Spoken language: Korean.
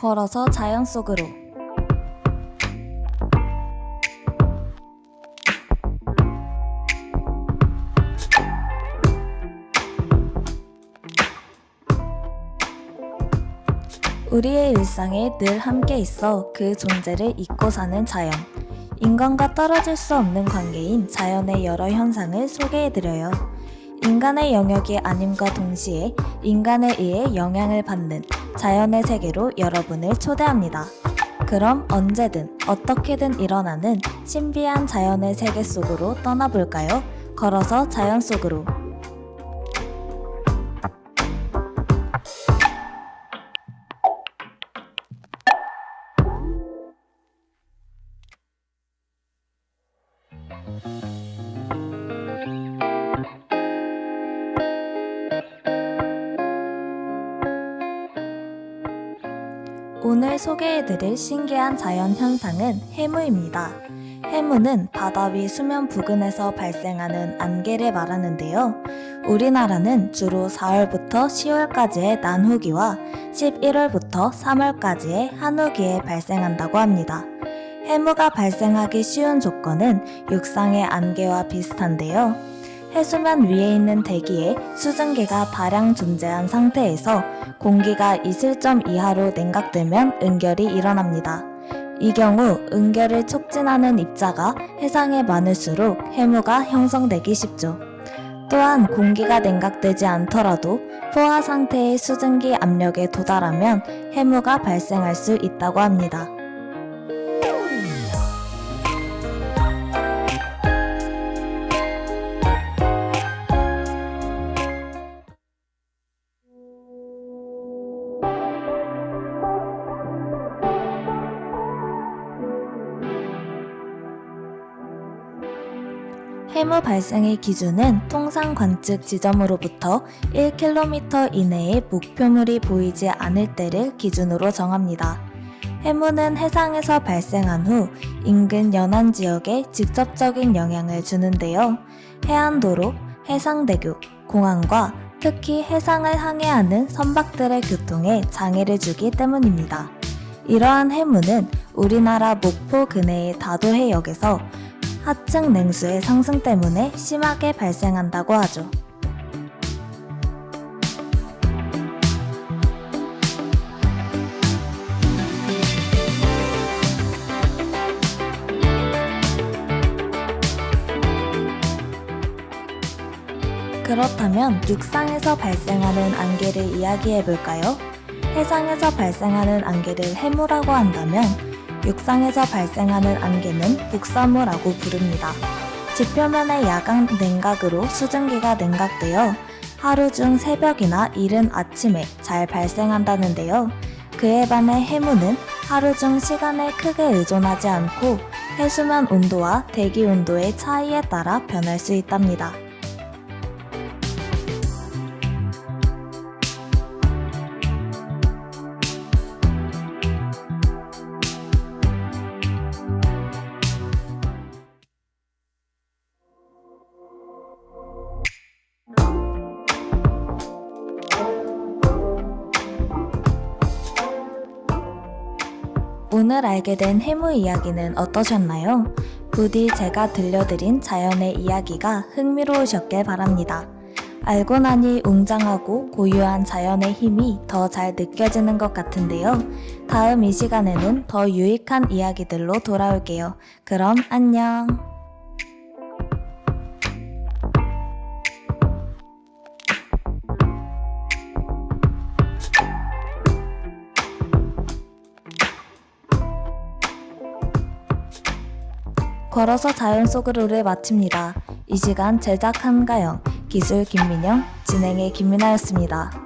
걸어서 자연 속으로 우리의 일상에 늘 함께 있어 그 존재를 잊고 사는 자연. 인간과 떨어질 수 없는 관계인 자연의 여러 현상을 소개해드려요. 인간의 영역이 아님과 동시에 인간에 의해 영향을 받는 자연의 세계로 여러분을 초대합니다. 그럼 언제든 어떻게든 일어나는 신비한 자연의 세계 속으로 떠나볼까요? 걸어서 자연 속으로. 오늘 소개해드릴 신기한 자연 현상은 해무입니다. 해무는 바다 위 수면 부근에서 발생하는 안개를 말하는데요. 우리나라는 주로 4월부터 10월까지의 난후기와 11월부터 3월까지의 한후기에 발생한다고 합니다. 해무가 발생하기 쉬운 조건은 육상의 안개와 비슷한데요. 해수면 위에 있는 대기에 수증기가 다량 존재한 상태에서 공기가 이슬점 이하로 냉각되면 응결이 일어납니다. 이 경우 응결을 촉진하는 입자가 해상에 많을수록 해무가 형성되기 쉽죠. 또한 공기가 냉각되지 않더라도 포화 상태의 수증기 압력에 도달하면 해무가 발생할 수 있다고 합니다. 해무 발생의 기준은 통상 관측 지점으로부터 1km 이내에 목표물이 보이지 않을 때를 기준으로 정합니다. 해무는 해상에서 발생한 후 인근 연안 지역에 직접적인 영향을 주는데요. 해안도로, 해상대교, 공항과 특히 해상을 항해하는 선박들의 교통에 장애를 주기 때문입니다. 이러한 해무는 우리나라 목포 근해의 다도해역에서 하층 냉수의 상승 때문에 심하게 발생한다고 하죠. 그렇다면 육상에서 발생하는 안개를 이야기해 볼까요? 해상에서 발생하는 안개를 해무라고 한다면 육상에서 발생하는 안개는 북사무라고 부릅니다. 지표면의 야간 냉각으로 수증기가 냉각되어 하루 중 새벽이나 이른 아침에 잘 발생한다는데요. 그에 반해 해무는 하루 중 시간에 크게 의존하지 않고 해수면 온도와 대기 온도의 차이에 따라 변할 수 있답니다. 오늘 알게 된 해무 이야기는 어떠셨나요? 부디 제가 들려드린 자연의 이야기가 흥미로우셨길 바랍니다. 알고 나니 웅장하고 고유한 자연의 힘이 더 잘 느껴지는 것 같은데요. 다음 이 시간에는 더 유익한 이야기들로 돌아올게요. 그럼 안녕. 걸어서 자연 속으로 를 마칩니다. 이 시간 제작 한가영, 기술 김민영, 진행의 김민아였습니다.